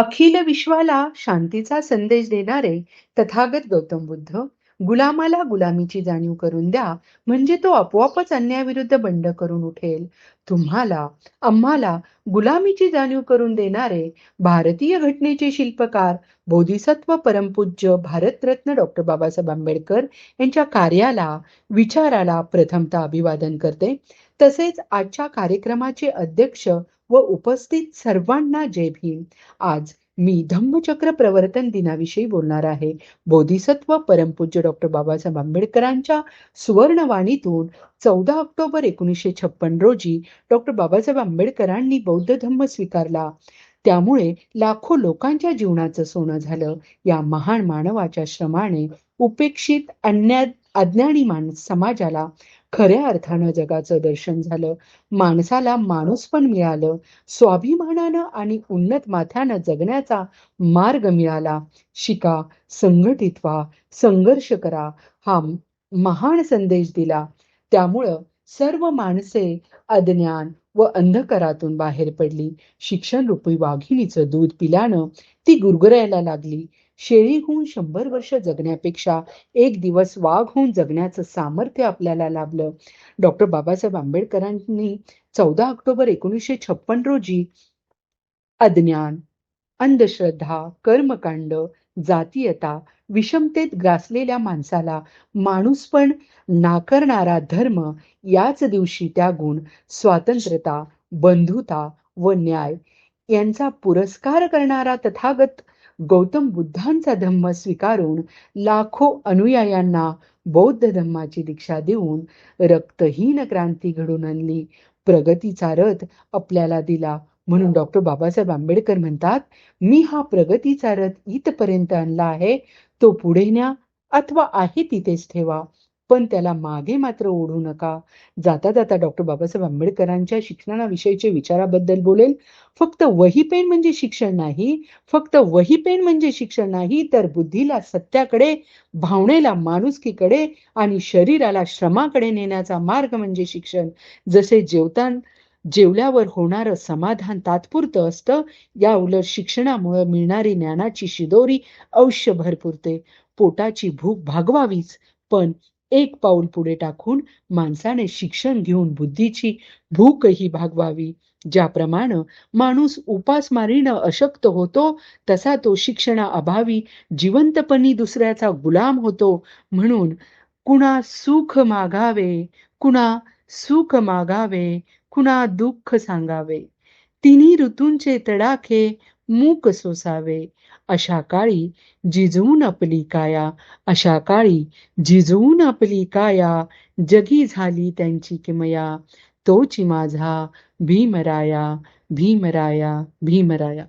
अखिल विश्वाला शांतीचा संदेश देणारे तथागत गौतम बुद्ध गुलामाला गुलामीची जाणीव करून द्या. म्हणजे तो आपोआपच अन्यायाविरुद्ध बंड करून उठेल. तुम्हाला आम्हाला गुलामीची जाणीव करून देणारे भारतीय घटनेचे शिल्पकार बोधिसत्व परमपूज्य भारतरत्न डॉक्टर बाबासाहेब आंबेडकर यांच्या कार्याला विचाराला प्रथमता अभिवादन करते. तसेच आजच्या कार्यक्रमाचे अध्यक्ष व उपस्थित सर्वांना जय भीम. आज मी धम्मचक्र प्रवर्तन दिनाविषयी बोलणार आहे. बोधिसत्व परमपूज्य डॉक्टर बाबासाहेब आंबेडकरांच्या सुवर्णवाणीतून चौदा ऑक्टोबर एकोणीसशे छप्पन रोजी डॉक्टर बाबासाहेब आंबेडकरांनी बौद्ध धम्म स्वीकारला. त्यामुळे लाखो लोकांच्या जीवनाचं सोनं झालं. या महान मानवाच्या श्रमाने उपेक्षित अन्या अज्ञानी माणूस समाजाला खऱ्या अर्थानं जगाचं दर्शन झालं. माणसाला माणूस पण मिळालं. स्वाभिमानानं आणि उन्नत माथ्यानं जगण्याचा मार्ग मिळाला. शिका संघटित व्हा संघर्ष करा. हा महान संदेश दिला. त्यामुळं सर्व माणसे अज्ञान व अंधकारातून बाहेर पडली. शिक्षण रूपी वाघिणीचं दूध पिल्यानं ती गुरगुरायला लागली. शेळी होऊन शंभर वर्ष जगण्यापेक्षा एक दिवस वाघ होऊन जगण्याचं सामर्थ्य आपल्याला लाभलं. डॉक्टर बाबासाहेब आंबेडकरांनी चौदा ऑक्टोबर एकोणीसशे छप्पन रोजी अज्ञान अंधश्रद्धा कर्मकांड जातीयता विषमतेत ग्रासलेल्या माणसाला माणूस पण नाकारणारा धर्म याच दिवशी त्यागून स्वातंत्र्यता बंधुता व न्याय यांचा पुरस्कार करणारा तथागत गौतम बुद्धांचा धम्म स्वीकारून लाखो अनुयायांना बौद्ध धम्माची दीक्षा देऊन रक्तहीन क्रांती घडून आणली. प्रगतीचा रथ आपल्याला दिला. म्हणून डॉक्टर बाबासाहेब आंबेडकर म्हणतात मी हा प्रगतीचा रथ इथपर्यंत आणला आहे तो पुढे न्या अथवा आहे तिथेच ठेवा पण त्याला मागे मात्र ओढू नका. जाता जाता डॉक्टर बाबासाहेब आंबेडकरांच्या शिक्षणाविषयीचे विचाराबद्दल बोलेल. फक्त वही पेन म्हणजे शिक्षण नाही फक्त वही पेन म्हणजे शिक्षण नाही तर बुद्धीला सत्याकडे भावनेला माणुसकीकडे आणि शरीराला श्रमाकडे नेण्याचा मार्ग म्हणजे शिक्षण. जसे जेवताना जेवल्यावर होणारं समाधान तात्पुरतं असतं. या उलट शिक्षणामुळे मिळणारी ज्ञानाची शिदोरी अवश्य पुरते. पोटाची भूक भागवावीच. पण एक पाऊल पुढे टाकून माणसाने शिक्षण घेऊन बुद्धीची भूकही भागवावी. ज्याप्रमाणे माणूस उपासमारीनं अशक्त होतो तसा तो शिक्षणा अभावी जिवंतपणी दुसऱ्याचा गुलाम होतो. म्हणून कुणा सुख मागावे कुणा सुख मागावे कुणा दुःख सांगावे. तिन्ही ऋतूंचे तडाखे मूक सोसावे. अशा काळी जिजवून आपली काया अशा काळी जिजवून आपली काया जगी झाली त्यांची किमया तोची माझा भीमराया भीमराया भीमराया.